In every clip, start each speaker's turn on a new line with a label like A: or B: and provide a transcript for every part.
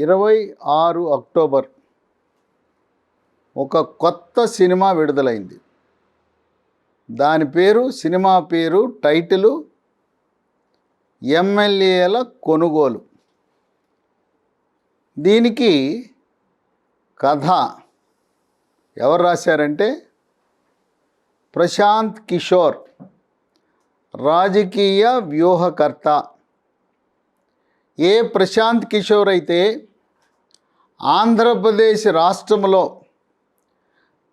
A: ఇరవై ఆరు అక్టోబర్ ఒక కొత్త సినిమా విడుదలైంది. దాని పేరు సినిమా పేరు టైటిలు ఎమ్మెల్యేల కొనుగోలు. దీనికి కథ ఎవరు రాశారంటే ప్రశాంత్ కిషోర్ రాజకీయ వ్యూహకర్త. ఏ ప్రశాంత్ కిషోర్ అయితే ఆంధ్రప్రదేశ్ రాష్ట్రంలో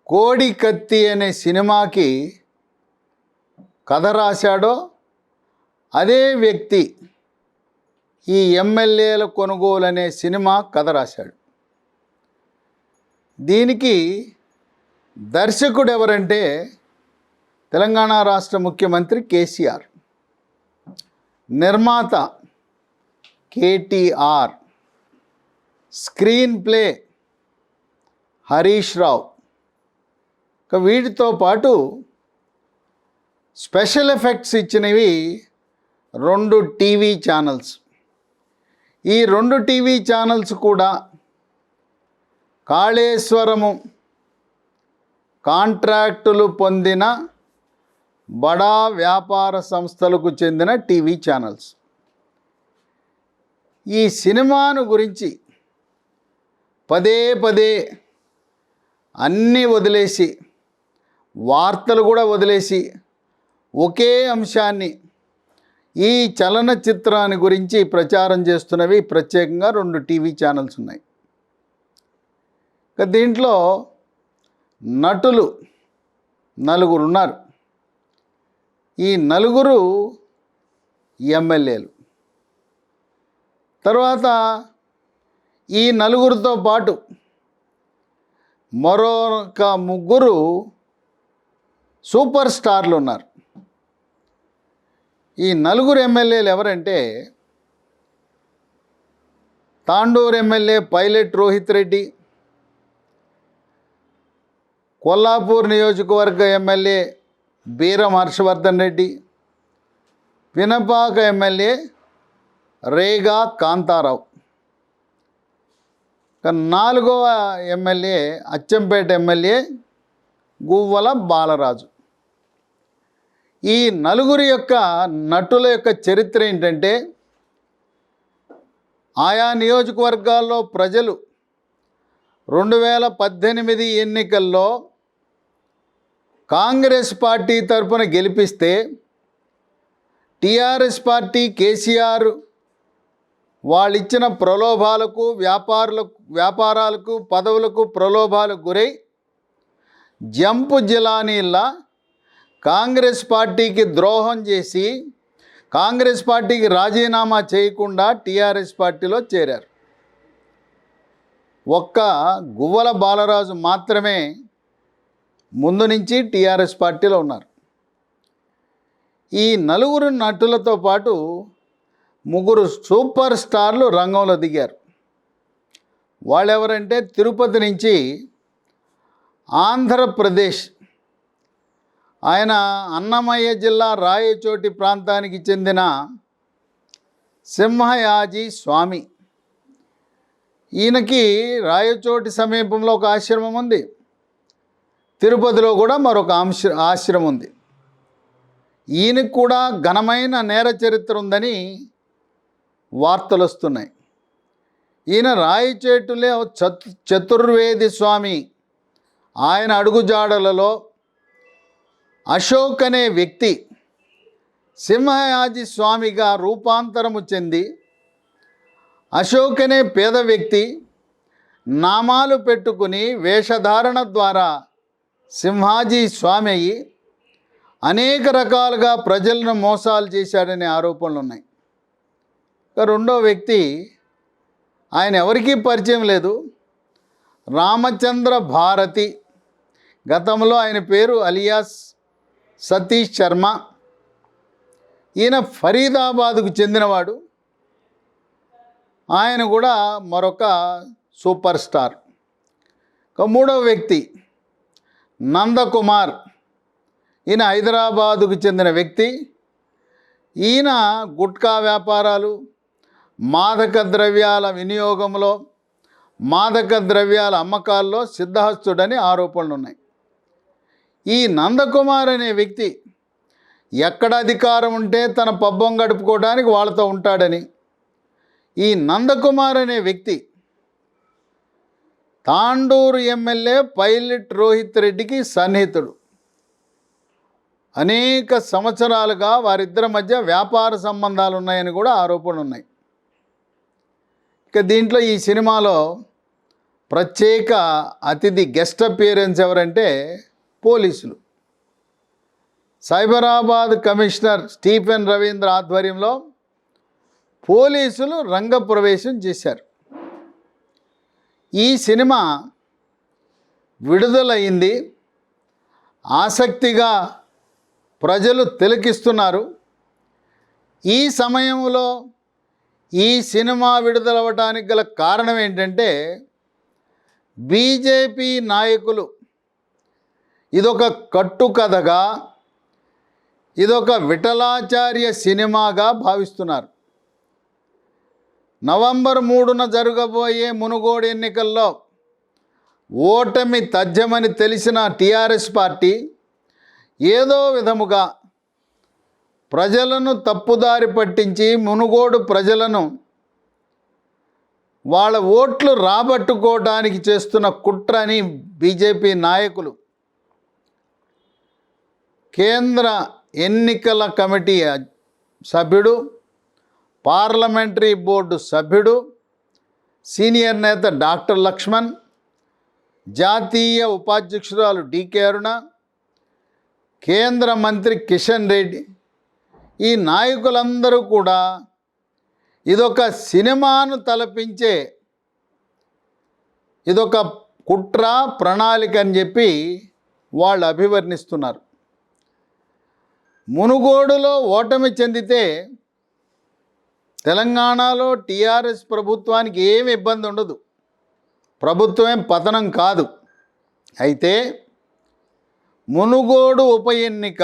A: కోడి కత్తి అనే సినిమాకి కథ రాశాడో అదే వ్యక్తి ఈ ఎమ్మెల్యేల కొనుగోలు అనే సినిమా కథ రాశాడు. దీనికి దర్శకుడు ఎవరంటే తెలంగాణ రాష్ట్ర ముఖ్యమంత్రి కేసీఆర్. నిర్మాత కేటీఆర్. Screen play Harish Rao. ఇక వీటితో పాటు స్పెషల్ ఎఫెక్ట్స్ ఇచ్చినవి రెండు టీవీ ఛానల్స్. ఈ రెండు టీవీ ఛానల్స్ కూడా కాళేశ్వరము కాంట్రాక్టులు పొందిన బడా వ్యాపార సంస్థలకు చెందిన టీవీ ఛానల్స్. ఈ సినిమాను గురించి పదే పదే అన్నీ వదిలేసి వార్తలు కూడా వదిలేసి ఒకే అంశాన్ని ఈ చలనచిత్రాన్ని గురించి ప్రచారం చేస్తున్నవి ప్రత్యేకంగా రెండు టీవీ ఛానల్స్ ఉన్నాయి. దీంట్లో నటులు నలుగురు ఉన్నారు. ఈ నలుగురు ఎమ్మెల్యేలు. తర్వాత ఈ నలుగురితో పాటు మరొక ముగ్గురు సూపర్ స్టార్లు ఉన్నారు. ఈ నలుగురు ఎమ్మెల్యేలు ఎవరంటే తాండూరు ఎమ్మెల్యే పైలట్ రోహిత్ రెడ్డి కొల్లాపూర్ నియోజకవర్గ ఎమ్మెల్యే బీరం హర్షవర్ధన్ రెడ్డి పినపాక ఎమ్మెల్యే రేగా కాంతారావు. కానీ నాలుగవ ఎమ్మెల్యే అచ్చంపేట ఎమ్మెల్యే గువ్వల బాలరాజు. ఈ నలుగురి యొక్క నటుల యొక్క చరిత్ర ఏంటంటే ఆయా నియోజకవర్గాల్లో ప్రజలు రెండు వేల పద్దెనిమిది ఎన్నికల్లో కాంగ్రెస్ పార్టీ తరపున గెలిపిస్తే టీఆర్ఎస్ పార్టీ కేసీఆర్ వాళ్ళు ఇచ్చిన ప్రలోభాలకు వ్యాపారులకు వ్యాపారాలకు పదవులకు ప్రలోభాలకు గురై జంపు జిలానీల్లా కాంగ్రెస్ పార్టీకి ద్రోహం చేసి కాంగ్రెస్ పార్టీకి రాజీనామా చేయకుండా టీఆర్ఎస్ పార్టీలో చేరారు. ఒక్క గువ్వల బాలరాజు మాత్రమే ముందు నుంచి టీఆర్ఎస్ పార్టీలో ఉన్నారు. ఈ నలుగురు నటులతో పాటు ముగ్గురు సూపర్ స్టార్లు రంగంలో దిగారు. వాళ్ళెవరంటే తిరుపతి నుంచి ఆంధ్రప్రదేశ్. ఆయన అన్నమయ్య జిల్లా రాయచోటి ప్రాంతానికి చెందిన సింహయాజీ స్వామి. ఈయనకి రాయచోటి సమీపంలో ఒక ఆశ్రమం ఉంది. తిరుపతిలో కూడా మరొక అంశ ఆశ్రమం ఉంది. ఈయనకు కూడా ఘనమైన నేర చరిత్ర ఉందని వార్తలు వస్తున్నాయి. ఈయన రాయిచేటులే చతుర్వేది స్వామి. ఆయన అడుగుజాడలలో అశోక్ అనే వ్యక్తి సింహయాజి స్వామిగా రూపాంతరము చెంది అశోక్ అనే పేద వ్యక్తి నామాలు పెట్టుకుని వేషధారణ ద్వారా సింహాజీ స్వామి అయ్యి అనేక రకాలుగా ప్రజలను మోసాలు చేశాడనే ఆరోపణలు ఉన్నాయి రెండో వ్యక్తి ఆయన ఎవరికీ పరిచయం లేదు. రామచంద్ర భారతి. గతంలో ఆయన పేరు అలియాస్ సతీష్ శర్మ. ఈయన ఫరీదాబాద్కు చెందినవాడు. ఆయన కూడా మరొక సూపర్ స్టార్. మూడవ వ్యక్తి నందకుమార్. ఈయన హైదరాబాదుకు చెందిన వ్యక్తి. ఈయన గుట్కా వ్యాపారాలు మాదక ద్రవ్యాల వినియోగంలో మాదక ద్రవ్యాల అమ్మకాల్లో సిద్ధహస్తుడని ఆరోపణలు ఉన్నాయి ఈ నందకుమార్ అనే వ్యక్తి ఎక్కడ అధికారం ఉంటే తన పబ్బం గడుపుకోవడానికి వాళ్ళతో ఉంటాడని ఈ నందకుమార్ అనే వ్యక్తి తాండూరు ఎమ్మెల్యే పైలట్ రోహిత్ రెడ్డికి సన్నిహితుడు. అనేక సంవత్సరాలుగా వారిద్దరి మధ్య వ్యాపార సంబంధాలు ఉన్నాయని కూడా ఆరోపణలు ఉన్నాయి ఇక దీంట్లో ఈ సినిమాలో ప్రత్యేక అతిథి గెస్ట్ అపియరెన్స్ ఎవరంటే పోలీసులు. సైబరాబాద్ కమిషనర్ స్టీఫెన్ రవీంద్ర ఆధ్వర్యంలో పోలీసులు రంగప్రవేశం చేశారు. ఈ సినిమా విడుదలైంది. ఆసక్తిగా ప్రజలు తిలకిస్తున్నారు. ఈ సమయంలో ఈ సినిమా విడుదలవ్వటానికి గల కారణం ఏంటంటే బీజేపీ నాయకులు ఇదొక కట్టుకథగా ఇదొక విఠలాచార్య సినిమాగా భావిస్తున్నారు. నవంబర్ మూడున జరగబోయే మునుగోడు ఎన్నికల్లో ఓటమి తథ్యమని తెలిసిన టీఆర్ఎస్ పార్టీ ఏదో విధముగా ప్రజలను తప్పుదారి పట్టించి మునుగోడు ప్రజలను వాళ్ళ ఓట్లు రాబట్టుకోవడానికి చేస్తున్న కుట్రని బీజేపీ నాయకులు. కేంద్ర ఎన్నికల కమిటీ సభ్యుడు పార్లమెంటరీ బోర్డు సభ్యుడు సీనియర్ నేత డాక్టర్ లక్ష్మణ్ జాతీయ ఉపాధ్యక్షురాలు డికే అరుణ కేంద్ర మంత్రి కిషన్ రెడ్డి ఈ నాయకులందరూ కూడా ఇదొక సినిమాను తలపించే ఇదొక కుట్ర ప్రణాళిక అని చెప్పి వాళ్ళు అభివర్ణిస్తున్నారు. మునుగోడులో ఓటమి చెందితే తెలంగాణలో టీఆర్ఎస్ ప్రభుత్వానికి ఏమి ఇబ్బంది ఉండదు. ప్రభుత్వం పతనం కాదు. అయితే మునుగోడు ఉప ఎన్నిక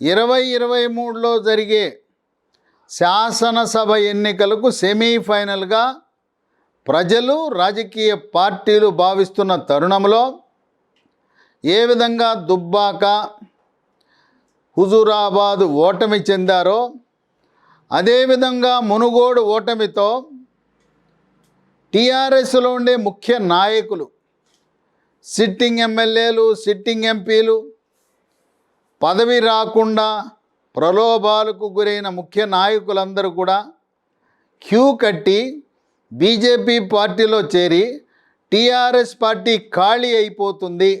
A: ఇరవై ఇరవై మూడులో జరిగే శాసనసభ ఎన్నికలకు సెమీఫైనల్గా ప్రజలు రాజకీయ పార్టీలు భావిస్తున్న తరుణంలో ఏ విధంగా దుబ్బాక హుజూరాబాద్ ఓటమి చెందారో అదేవిధంగా మునుగోడు ఓటమితో టీఆర్ఎస్లో ఉండే ముఖ్య నాయకులు సిట్టింగ్ ఎమ్మెల్యేలు సిట్టింగ్ ఎంపీలు పదవి రాకుండా ప్రలోభాలకు గురైన ముఖ్య నాయకులందరూ కూడా క్యూ కట్టి బీజేపీ పార్టీలో చేరి టీఆర్ఎస్ పార్టీ ఖాళీ అయిపోతుంది.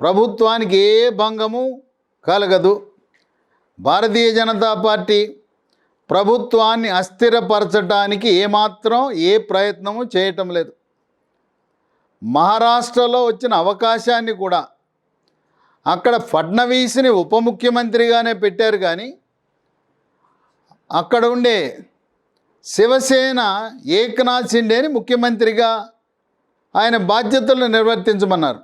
A: ప్రభుత్వానికి ఏ భంగము కలగదు. భారతీయ జనతా పార్టీ ప్రభుత్వాన్ని అస్థిరపరచడానికి ఏమాత్రం ఏ ప్రయత్నము చేయటం లేదు. మహారాష్ట్రలో వచ్చిన అవకాశాన్ని కూడా అక్కడ ఫడ్నవీస్ని ఉప ముఖ్యమంత్రిగానే పెట్టారు కానీ అక్కడ ఉండే శివసేన ఏకనాథ్ షిండేని ముఖ్యమంత్రిగా ఆయన బాధ్యతలను నిర్వర్తించమన్నారు.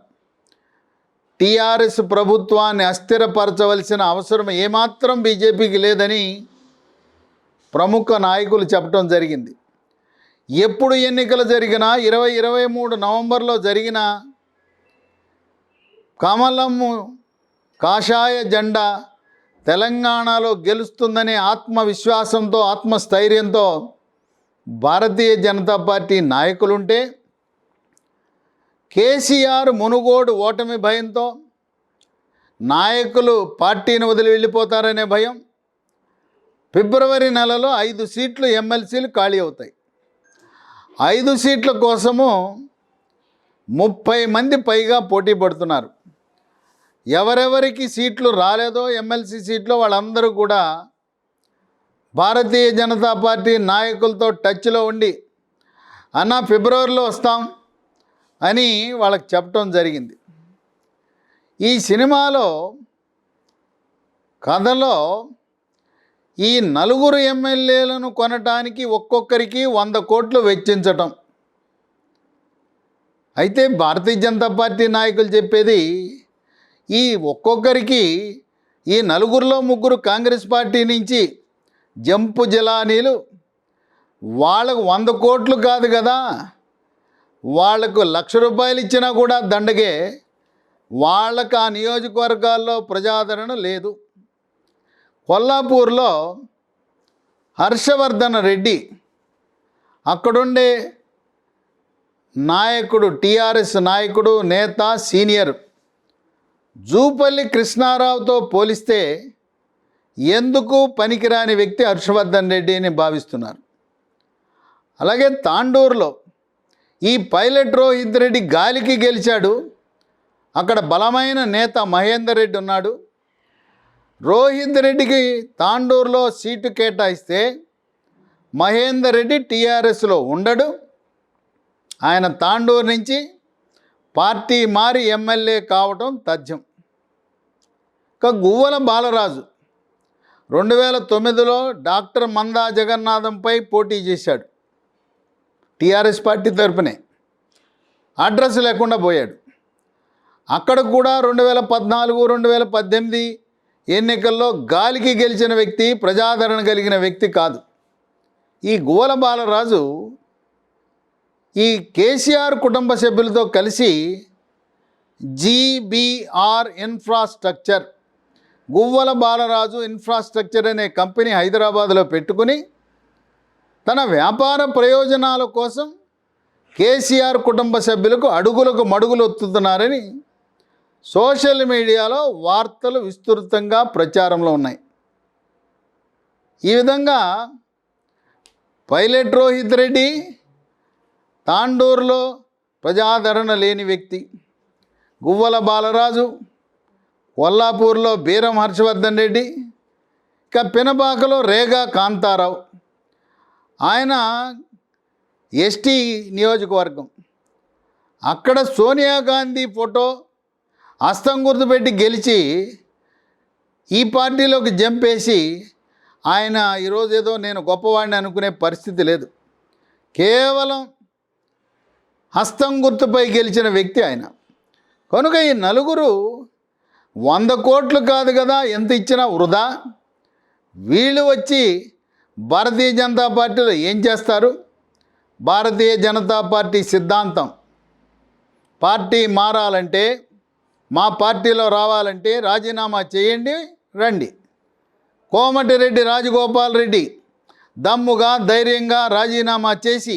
A: టీఆర్ఎస్ ప్రభుత్వాన్ని అస్థిరపరచవలసిన అవసరం ఏమాత్రం బీజేపీకి లేదని ప్రముఖ నాయకులు చెప్పడం జరిగింది. ఎప్పుడు ఎన్నికలు జరిగినా ఇరవై ఇరవై మూడు నవంబర్లో జరిగిన కమలము కాషాయ జెండా తెలంగాణలో గెలుస్తుందనే ఆత్మవిశ్వాసంతో ఆత్మస్థైర్యంతో భారతీయ జనతా పార్టీ నాయకులుంటే కేసీఆర్ మునుగోడు ఓటమి భయంతో నాయకులు పార్టీని వదిలి వెళ్ళిపోతారనే భయం. ఫిబ్రవరి నెలలో ఐదు సీట్లు ఎమ్మెల్సీలు ఖాళీ అవుతాయి. ఐదు సీట్ల కోసము ముప్పై మంది పైగా పోటీ పడుతున్నారు. ఎవరెవరికి సీట్లు రాలేదో ఎమ్మెల్సీ సీట్లు వాళ్ళందరూ కూడా భారతీయ జనతా పార్టీ నాయకులతో టచ్లో ఉండి అన్న ఫిబ్రవరిలో వస్తాం అని వాళ్ళకి చెప్పడం జరిగింది. ఈ సినిమాలో కథలో ఈ నలుగురు ఎమ్మెల్యేలను కొనటానికి ఒక్కొక్కరికి వంద కోట్లు వెచ్చించటం. అయితే భారతీయ జనతా పార్టీ నాయకులు చెప్పేది ఈ ఒక్కొక్కరికి ఈ నలుగురిలో ముగ్గురు కాంగ్రెస్ పార్టీ నుంచి జంపు జలానీలు వాళ్ళకు వంద కోట్లు కాదు కదా వాళ్ళకు లక్ష రూపాయలు ఇచ్చినా కూడా దండగే వాళ్ళకు ఆ నియోజకవర్గాల్లో ప్రజాదరణ లేదు. కొల్లాపూర్లో హర్షవర్ధన్ రెడ్డి అక్కడుండే నాయకుడు టీఆర్ఎస్ నాయకుడు నేత సీనియర్ జూపల్లి కృష్ణారావుతో పోలిస్తే ఎందుకు పనికిరాని వ్యక్తి హర్షవర్ధన్ రెడ్డి అని భావిస్తున్నారు? అలాగే తాండూరులో ఈ పైలట్ రోహిత్ రెడ్డి గాలికి గెలిచాడు. అక్కడ బలమైన నేత మహేందర్ రెడ్డి ఉన్నాడు. రోహిత్ రెడ్డికి తాండూరులో సీటు కేటాయిస్తే మహేందర్ రెడ్డి టీఆర్ఎస్లో ఉండడు. ఆయన తాండూరు నుంచి పార్టీ మారి ఎమ్మెల్యే కావటం తథ్యం. ఇక గువ్వల బాలరాజు రెండు వేల తొమ్మిదిలో డాక్టర్ మందా జగన్నాథంపై పోటీ చేశాడు. టీఆర్ఎస్ పార్టీ తరపునే అడ్రస్ లేకుండా పోయాడు. అక్కడ కూడా రెండు వేల పద్నాలుగు రెండు వేల పద్దెనిమిది ఎన్నికల్లో గాలికి గెలిచిన వ్యక్తి ప్రజాదరణ కలిగిన వ్యక్తి కాదు. ఈ గోల బాలరాజు ఈ కేసీఆర్ కుటుంబ సభ్యులతో కలిసి GBR infrastructure Guvvala Balaraju infrastructure అనే కంపెనీ హైదరాబాద్లో పెట్టుకుని తన వ్యాపార ప్రయోజనాల కోసం కేసీఆర్ కుటుంబ సభ్యులకు అడుగులకు మడుగులు ఒత్తుతున్నారని సోషల్ మీడియాలో వార్తలు విస్తృతంగా ప్రచారంలో ఉన్నాయి. ఈ విధంగా పైలట్ రోహిత్ రెడ్డి తాండూరులో ప్రజాదరణ లేని వ్యక్తి గువ్వల బాలరాజు కొల్లాపూర్లో బీరం హర్షవర్ధన్ రెడ్డి ఇక పినపాకలో రేగా కాంతారావు. ఆయన ఎస్టీ నియోజకవర్గం. అక్కడ సోనియా గాంధీ ఫోటో హస్తం గుర్తుపెట్టి గెలిచి ఈ పార్టీలోకి జంపేసి ఆయన ఈరోజు ఏదో నేను గొప్పవాడిని అనుకునే పరిస్థితి లేదు. కేవలం హస్తం గుర్తుపై గెలిచిన వ్యక్తి ఆయన. కనుక ఈ నలుగురు వంద కోట్లు కాదు కదా ఎంత ఇచ్చినా వృధా? వీళ్ళు వచ్చి భారతీయ జనతా పార్టీలో ఏం చేస్తారు? భారతీయ జనతా పార్టీ సిద్ధాంతం. పార్టీ మారాలంటే మా పార్టీలో రావాలంటే రాజీనామా చేయండి రండి. కోమటిరెడ్డి రాజగోపాల్ రెడ్డి దమ్ముగా ధైర్యంగా రాజీనామా చేసి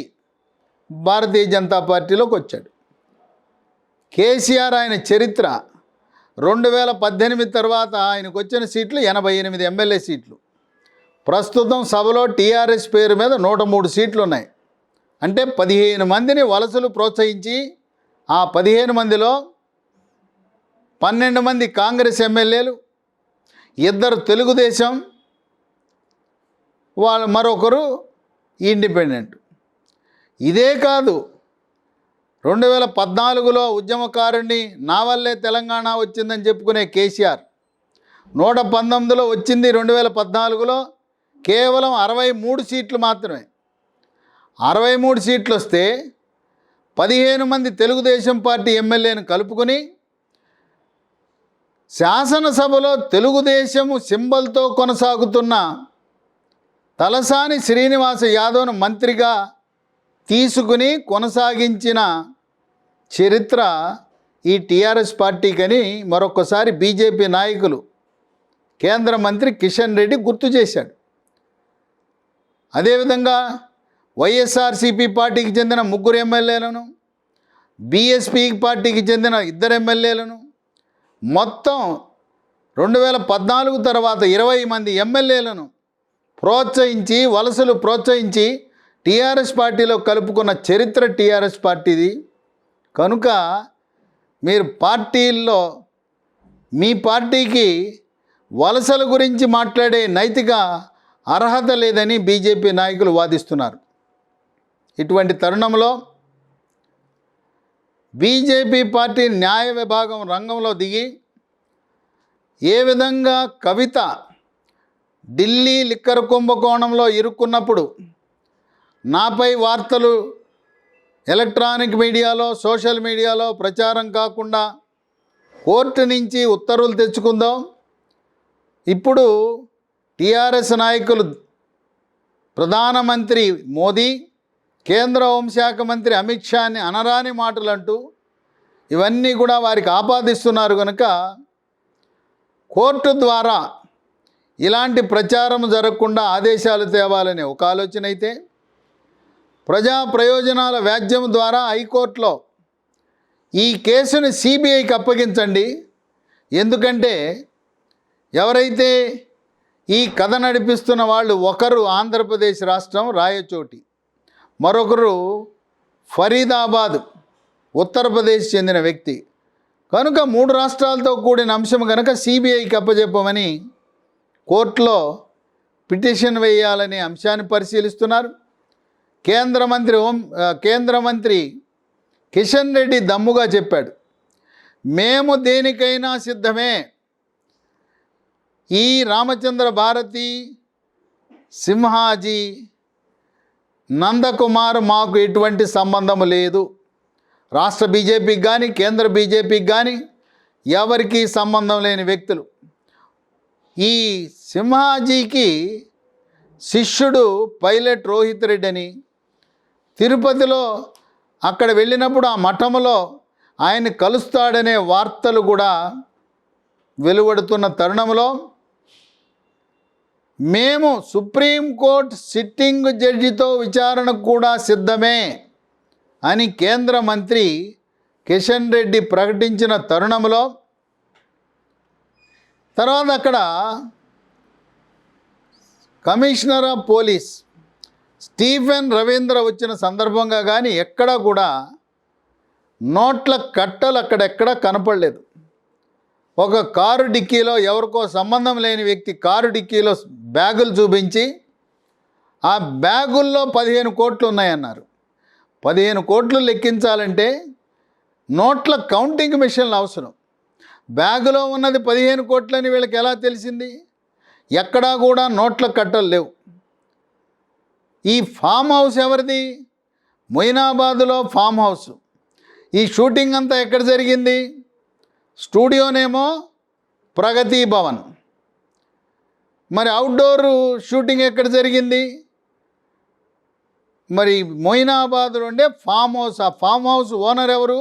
A: భారతీయ జనతా పార్టీలోకి వచ్చాడు. కేసీఆర్ ఆయన చరిత్ర రెండు వేల పద్దెనిమిది తర్వాత ఆయనకు వచ్చిన సీట్లు ఎనభై ఎనిమిది ఎమ్మెల్యే సీట్లు. ప్రస్తుతం సభలో టీఆర్ఎస్ పేరు మీద నూట మూడు సీట్లు ఉన్నాయి. అంటే పదిహేను మందిని వలసలు ప్రోత్సహించి ఆ పదిహేను మందిలో పన్నెండు మంది కాంగ్రెస్ ఎమ్మెల్యేలు ఇద్దరు తెలుగుదేశం వాళ్ళు మరొకరు ఇండిపెండెంట్. ఇదే కాదు. రెండు వేల పద్నాలుగులో ఉద్యమకారుణ్ణి నా వల్లే తెలంగాణ వచ్చిందని చెప్పుకునే కేసీఆర్. నూట పంతొమ్మిదిలో వచ్చింది రెండు వేల పద్నాలుగులో కేవలం అరవై మూడు సీట్లు మాత్రమే. అరవై మూడు సీట్లు వస్తే పదిహేను మంది తెలుగుదేశం పార్టీ ఎమ్మెల్యేను కలుపుకొని శాసనసభలో తెలుగుదేశం సింబల్తో కొనసాగుతున్న తలసాని శ్రీనివాస యాదవ్ను మంత్రిగా తీసుకుని కొనసాగించిన చరిత్ర ఈ టీఆర్ఎస్ పార్టీకని మరొకసారి బీజేపీ నాయకులు కేంద్ర మంత్రి కిషన్ రెడ్డి గుర్తు చేశాడు. అదేవిధంగా వైఎస్ఆర్సీపీ పార్టీకి చెందిన ముగ్గురు ఎమ్మెల్యేలను బీఎస్పీ పార్టీకి చెందిన ఇద్దరు ఎమ్మెల్యేలను మొత్తం రెండు వేల పద్నాలుగు తర్వాత ఇరవై మంది ఎమ్మెల్యేలను ప్రోత్సహించి వలసలు ప్రోత్సహించి టీఆర్ఎస్ పార్టీలో కలుపుకున్న చరిత్ర టీఆర్ఎస్ పార్టీది. కనుక మీరు పార్టీల్లో మీ పార్టీకి వలసల గురించి మాట్లాడే నైతిక అర్హత లేదని బీజేపీ నాయకులు వాదిస్తున్నారు. ఇటువంటి తరుణంలో బీజేపీ పార్టీ న్యాయ విభాగం రంగంలో దిగి ఏ విధంగా కవిత ఢిల్లీ లిక్కర్ కుంభకోణంలో ఇరుక్కున్నప్పుడు నాపై వార్తలు ఎలక్ట్రానిక్ మీడియాలో సోషల్ మీడియాలో ప్రచారం కాకుండా కోర్టు నుంచి ఉత్తర్వులు తెచ్చుకుందాం. ఇప్పుడు టీఆర్ఎస్ నాయకులు ప్రధానమంత్రి మోదీ కేంద్ర హోంశాఖ మంత్రి అమిత్ షాని అనరాని మాటలు అంటూ ఇవన్నీ కూడా వారికి ఆపాదిస్తున్నారు కనుక కోర్టు ద్వారా ఇలాంటి ప్రచారం జరగకుండా ఆదేశాలు తేవాలనే ఒక ఆలోచన అయితే ప్రజా ప్రయోజనాల వ్యాజ్యం ద్వారా హైకోర్టులో ఈ కేసును సిబిఐకి అప్పగించండి. ఎందుకంటే ఎవరైతే ఈ కథ నడిపిస్తున్న వాళ్ళు ఒకరు ఆంధ్రప్రదేశ్ రాష్ట్రం రాయచోటి మరొకరు ఫరీదాబాద్ ఉత్తరప్రదేశ్ చెందిన వ్యక్తి. కనుక మూడు రాష్ట్రాలతో కూడిన అంశం కనుక సిబిఐకి అప్పచెప్పమని కోర్టులో పిటిషన్ వేయాలనే అంశాన్ని పరిశీలిస్తున్నారు. కేంద్ర మంత్రి హోం కేంద్ర మంత్రి కిషన్ రెడ్డి దమ్ముగా చెప్పాడు. మేము దేనికైనా సిద్ధమే. ఈ రామచంద్ర భారతి సింహాజీ నందకుమార్ మాకు ఎటువంటి సంబంధం లేదు. రాష్ట్ర బీజేపీకి కానీ కేంద్ర బీజేపీకి కానీ ఎవరికీ సంబంధం లేని వ్యక్తులు. ఈ సింహాజీకి శిష్యుడు పైలట్ రోహిత్ రెడ్డి అని తిరుపతిలో అక్కడ వెళ్ళినప్పుడు ఆ మఠంలో ఆయన కలుస్తాడనే వార్తలు కూడా వెలువడుతున్న తరుణంలో మేము సుప్రీంకోర్టు సిట్టింగ్ జడ్జితో విచారణకు కూడా సిద్ధమే అని కేంద్ర మంత్రి కిషన్ రెడ్డి ప్రకటించిన తరుణంలో తర్వాత అక్కడ commissioner of police Stephen Ravindra వచ్చిన సందర్భంగా కానీ ఎక్కడా కూడా నోట్ల కట్టలు అక్కడెక్కడ కనపడలేదు. ఒక కారు డిక్కీలో ఎవరికో సంబంధం లేని వ్యక్తి కారు డిక్కీలో బ్యాగులు చూపించి ఆ బ్యాగుల్లో పదిహేను కోట్లు ఉన్నాయన్నారు. పదిహేను కోట్లు లెక్కించాలంటే నోట్ల కౌంటింగ్ మిషన్లు అవసరం. బ్యాగులో ఉన్నది పదిహేను కోట్లని వీళ్ళకి ఎలా తెలిసింది? ఎక్కడా కూడా నోట్ల కట్టలు లేవు. ఈ ఫామ్ హౌస్ ఎవరిది? మొయినాబాద్లో ఫామ్ హౌస్. ఈ షూటింగ్ అంతా ఎక్కడ జరిగింది? స్టూడియోనేమో ప్రగతి భవన్. మరి అవుట్డోర్ షూటింగ్ ఎక్కడ జరిగింది? మరి మొయినాబాద్లో ఉండే ఫామ్ హౌస్. ఆ ఫామ్ హౌస్ ఓనర్ ఎవరు?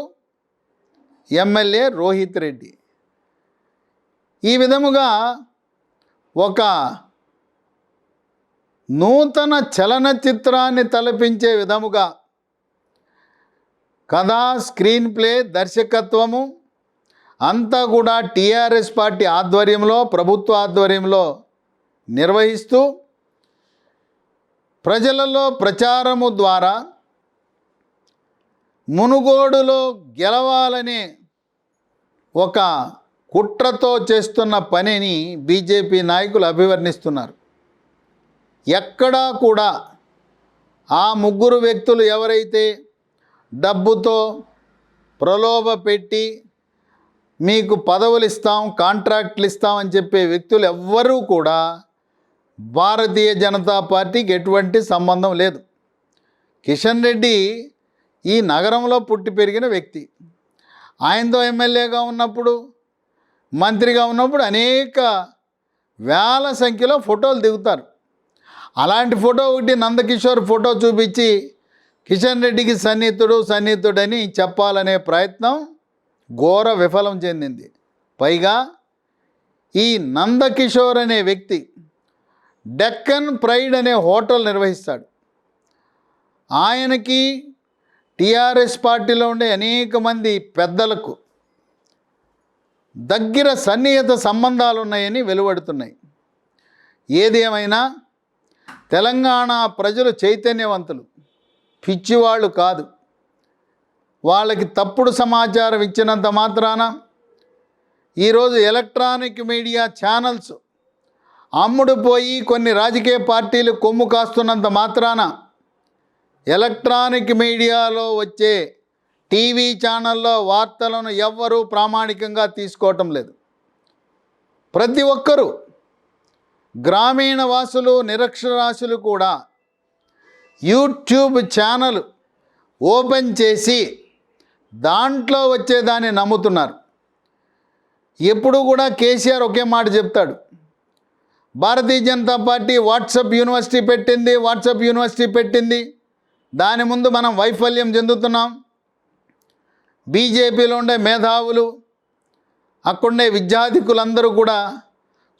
A: ఎమ్మెల్యే రోహిత్ రెడ్డి. ఈ విధముగా ఒక నూతన చలనచిత్రాన్ని తలపించే విధముగా కథ స్క్రీన్ ప్లే దర్శకత్వము అంతా కూడా టీఆర్ఎస్ పార్టీ ఆధ్వర్యంలో ప్రభుత్వ ఆధ్వర్యంలో నిర్వహిస్తూ ప్రజలలో ప్రచారము ద్వారా మునుగోడులో గెలవాలనే ఒక కుట్రతో చేస్తున్న పనిని బీజేపీ నాయకులు అభివర్ణిస్తున్నారు. ఎక్కడా కూడా ఆ ముగ్గురు వ్యక్తులు ఎవరైతే డబ్బుతో ప్రలోభ పెట్టి మీకు పదవులు ఇస్తాం కాంట్రాక్ట్లు ఇస్తామని చెప్పే వ్యక్తులు ఎవ్వరూ కూడా భారతీయ జనతా పార్టీకి ఎటువంటి సంబంధం లేదు. కిషన్ రెడ్డి ఈ నగరంలో పుట్టి పెరిగిన వ్యక్తి. ఆయనతో ఎమ్మెల్యేగా ఉన్నప్పుడు మంత్రిగా ఉన్నప్పుడు అనేక వేల సంఖ్యలో ఫోటోలు దిగుతారు. అలాంటి ఫోటో ఒకటి నందకిషోర్ ఫోటో చూపించి కిషన్ రెడ్డికి సన్నిహితుడు సన్నిహితుడని చెప్పాలనే ప్రయత్నం ఘోర విఫలం చెందింది. పైగా ఈ నందకిషోర్ అనే వ్యక్తి డెక్కన్ ప్రైడ్ అనే హోటల్ నిర్వహిస్తాడు. ఆయనకి టీఆర్ఎస్ పార్టీలో ఉండే అనేక మంది పెద్దలకు దగ్గర సన్నిహిత సంబంధాలు ఉన్నాయని వెలువడుతున్నాయి. ఏది ఏమైనా తెలంగాణ ప్రజలు చైతన్యవంతులు. పిచ్చివాళ్ళు కాదు. వాళ్ళకి తప్పుడు సమాచారం ఇచ్చినంత మాత్రాన ఈరోజు ఎలక్ట్రానిక్ మీడియా ఛానల్స్ అమ్ముడుపోయి కొన్ని రాజకీయ పార్టీలు కొమ్ము కాస్తున్నంత మాత్రాన ఎలక్ట్రానిక్ మీడియాలో వచ్చే టీవీ ఛానల్లో వార్తలను ఎవ్వరూ ప్రామాణికంగా తీసుకోవటం లేదు. ప్రతి ఒక్కరూ గ్రామీణ వాసులు నిరక్షరాశులు కూడా యూట్యూబ్ ఛానల్ ఓపెన్ చేసి దాంట్లో వచ్చేదాన్ని నమ్ముతున్నారు. ఎప్పుడు కూడా కేసీఆర్ ఒకే మాట చెప్తాడు. Bharatiya Janata party WhatsApp university పెట్టింది వాట్సప్ యూనివర్సిటీ పెట్టింది. దాని ముందు మనం వైఫల్యం చెందుతున్నాం. బీజేపీలో ఉండే మేధావులు అక్కడుండే విద్యాధికులందరూ కూడా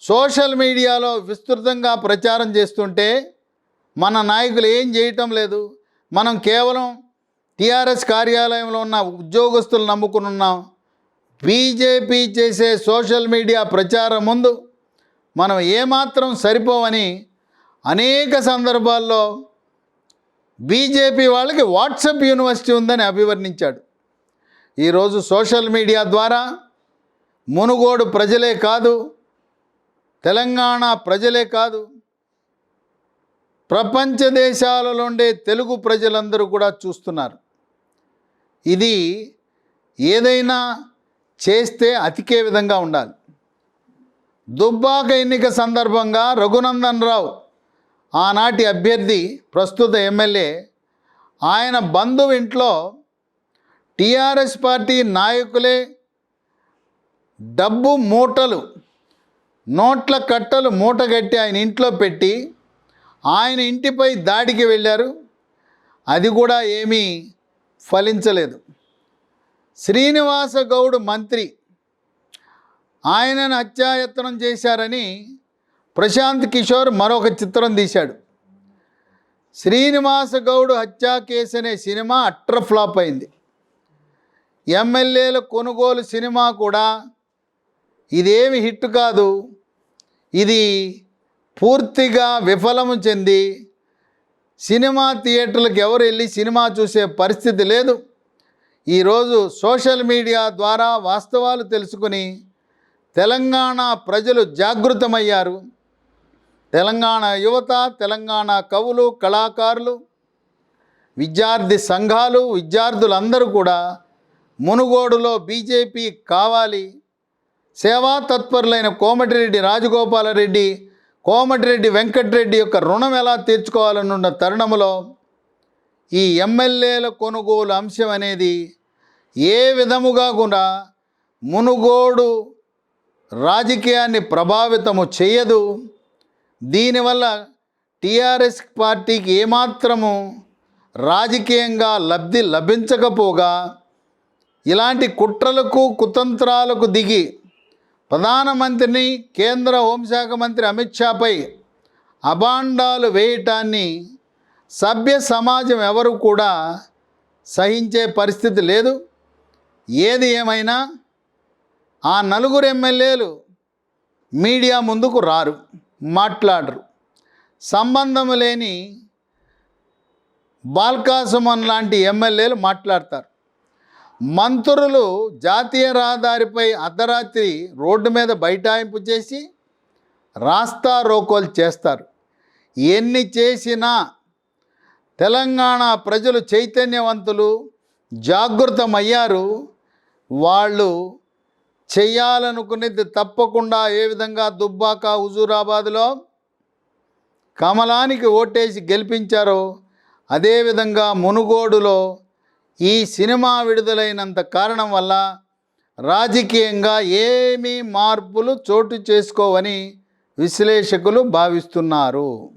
A: సోషల్ మీడియాలో విస్తృతంగా ప్రచారం చేస్తుంటే మన నాయకులు ఏం చేయటం లేదు. మనం కేవలం టీఆర్ఎస్ కార్యాలయంలో ఉన్న ఉద్యోగస్తులు నమ్ముకుని ఉన్నాం బీజేపీ చేసే సోషల్ మీడియా ప్రచారం ముందు మనం ఏమాత్రం సరిపోవని అనేక సందర్భాల్లో బీజేపీ వాళ్ళకి వాట్సప్ యూనివర్సిటీ ఉందని అభివర్ణించాడు. ఈరోజు సోషల్ మీడియా ద్వారా మునుగోడు ప్రజలే కాదు తెలంగాణ ప్రజలే కాదు. ప్రపంచ దేశాలలో ఉండే తెలుగు ప్రజలందరూ కూడా చూస్తున్నారు. ఇది ఏదైనా చేస్తే అతికే విధంగా ఉండాలి. దుబ్బాక ఎన్నిక సందర్భంగా రఘునందన్ రావు ఆనాటి అభ్యర్థి ప్రస్తుత ఎమ్మెల్యే ఆయన బంధువు ఇంట్లో టీఆర్ఎస్ పార్టీ నాయకులే డబ్బు మూటలు నోట్ల కట్టలు మూటగట్టి ఆయన ఇంట్లో పెట్టి ఆయన ఇంటిపై దాడికి వెళ్ళారు. అది కూడా ఏమీ ఫలించలేదు. శ్రీనివాస గౌడ్ మంత్రి ఆయనను హత్యాయత్నం చేశారని ప్రశాంత్ కిషోర్ మరొక చిత్రం తీశాడు. శ్రీనివాస గౌడ్ హత్యా కేసు అనే సినిమా అట్ర ఫ్లాప్ అయింది. ఎమ్మెల్యేల కొనుగోలు సినిమా కూడా ఇదేమి హిట్ కాదు. ఇది పూర్తిగా విఫలము చెంది సినిమా థియేటర్లకు ఎవరు వెళ్ళి సినిమా చూసే పరిస్థితి లేదు. ఈరోజు సోషల్ మీడియా ద్వారా వాస్తవాలు తెలుసుకుని తెలంగాణ ప్రజలు జాగృతమయ్యారు. తెలంగాణ యువత తెలంగాణ కవులు కళాకారులు విద్యార్థి సంఘాలు విద్యార్థులందరూ కూడా మునుగోడులో బీజేపీ కావాలి. సేవా తత్పరులైన కోమటిరెడ్డి రాజగోపాలరెడ్డి కోమటిరెడ్డి వెంకటరెడ్డి యొక్క రుణం ఎలా తీర్చుకోవాలనున్న తరుణంలో ఈ ఎమ్మెల్యేల కొనుగోలు అంశం అనేది ఏ విధముగా కూడా మునుగోడు రాజకీయాన్ని ప్రభావితము చేయదు. దీనివల్ల టీఆర్ఎస్ పార్టీకి ఏమాత్రము రాజకీయంగా లబ్ధి లభించకపోగా ఇలాంటి కుట్రలకు కుతంత్రాలకు దిగి ప్రధానమంత్రిని కేంద్ర హోంశాఖ మంత్రి అమిత్ షాపై అభాండాలు వేయటాన్ని సభ్య సమాజం ఎవరు కూడా సహించే పరిస్థితి లేదు. ఏది ఏమైనా ఆ నలుగురు ఎమ్మెల్యేలు మీడియా ముందుకు రారు మాట్లాడరు. సంబంధం లేని బాల్కాసుమన్ లాంటి ఎమ్మెల్యేలు మాట్లాడతారు. మంత్రులు జాతీయ రహదారిపై అర్ధరాత్రి రోడ్డు మీద బైఠాయింపు చేసి రాస్తా రోకోలు చేస్తారు. ఎన్ని చేసినా తెలంగాణ ప్రజలు చైతన్యవంతులు జాగృతమయ్యారు. వాళ్ళు చేయాలనుకునేది తప్పకుండా ఏ విధంగా దుబ్బాక హుజూరాబాద్లో కమలానికి ఓటేసి గెలిపించారో అదేవిధంగా మునుగోడులో ఈ సినిమా విడుదలైనంత కారణం వల్ల రాజకీయంగా ఏమీ మార్పులు చోటు చేసుకోవని విశ్లేషకులు భావిస్తున్నారు.